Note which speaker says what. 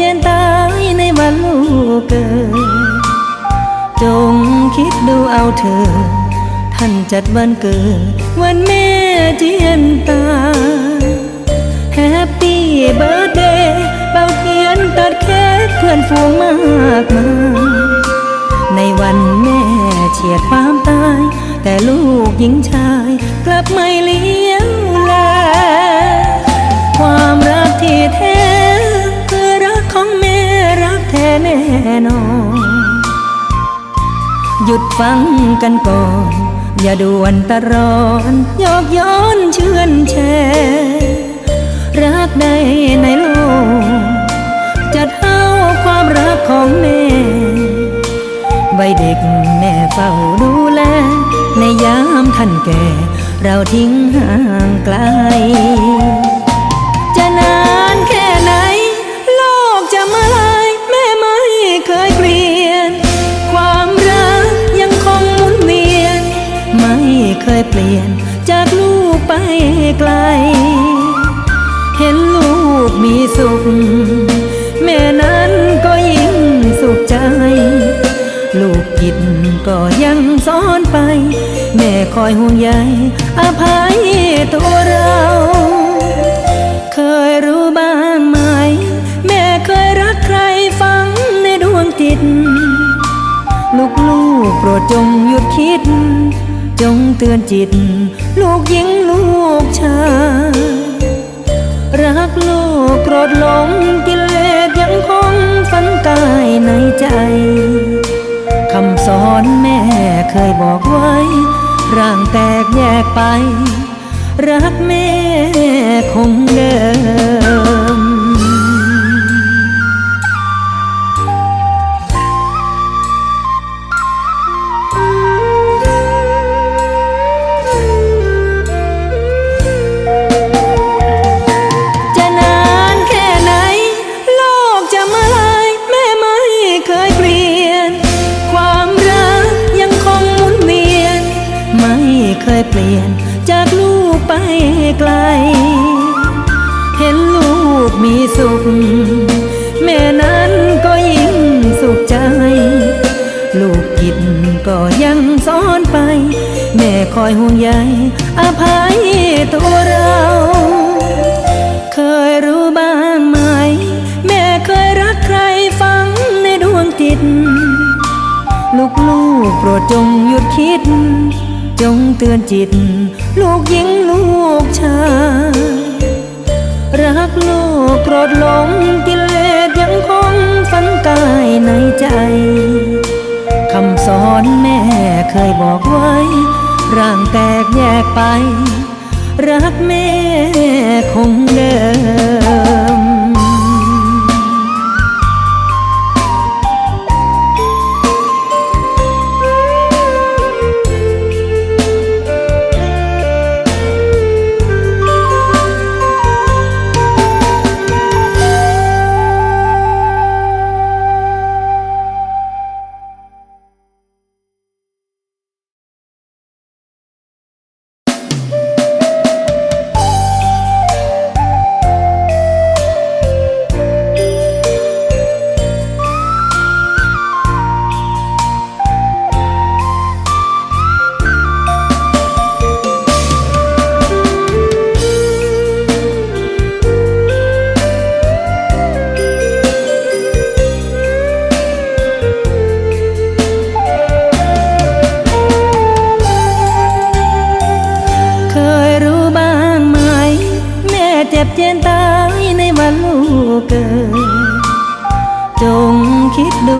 Speaker 1: เจนตายในวันลูกเกิด จงคิดดูเอาเถอท่านจัดวันเกิด วันแม่เจียนตาแฮปปี้เบิร์ดเดย์เป่าเทียนตัดเค้กเพื่อนฝูงมากมายในวันแม่เฉียดความตาย แต่ลูกหญิงชายกลับไม่เลี้ยวแลความรักที่แท้ แน่นอนหยุดฟังกันก่อน อย่าด่วนตะรอนยอกย้อนเชื่อนแชรักใดในโลก จะเท่าความรักของแม่ใบเด็กแม่เฝ้าดูแล ในยามท่านแก่ เราทิ้งห่างไกล ยเปลี่ยนจากลูกไปไกล เห็นลูกมีสุข แม่นั้นก็ยิ่งสุขใจ ลูกผิดก็ยังสอนไป แม่คอยห่วงใยอภัยตัวเรา เคยรู้บ้างไหม แม่เคยรักใครฟังในดวงจิต ลูกลูกๆโปรดจงหยุดคิด จงเตือนจิต ลูกหญิงลูกชายรักลูกโกรธหลงกิเลสยังคงฝังกายในใจคำสอนแม่เคยบอกไว้ ร่างแตกแยกไป รักแม่คงเดิม เคยเปลี่ยน จากลูกไปไกล เห็นลูกมีสุข แม่นั้นก็ยิ่งสุขใจ ลูกผิดก็ยังสอนไป แม่คอยห่วงใยอภัยตัวเรา เคยรู้บ้างไหม แม่เคยรักใครฟังในดวงจิตลูกลูกๆโปรดจงหยุดคิด จงเตือนจิต ลูกหญิงลูกชายรักลูกโกรธหลงกิเลสยังคงฝังกายในใจคำสอนแม่เคยบอกไว้ ร่างแตกแยกไป รักแม่คงเดิ จ็บเจียนตายในวันลูกเกิด จงคิดดู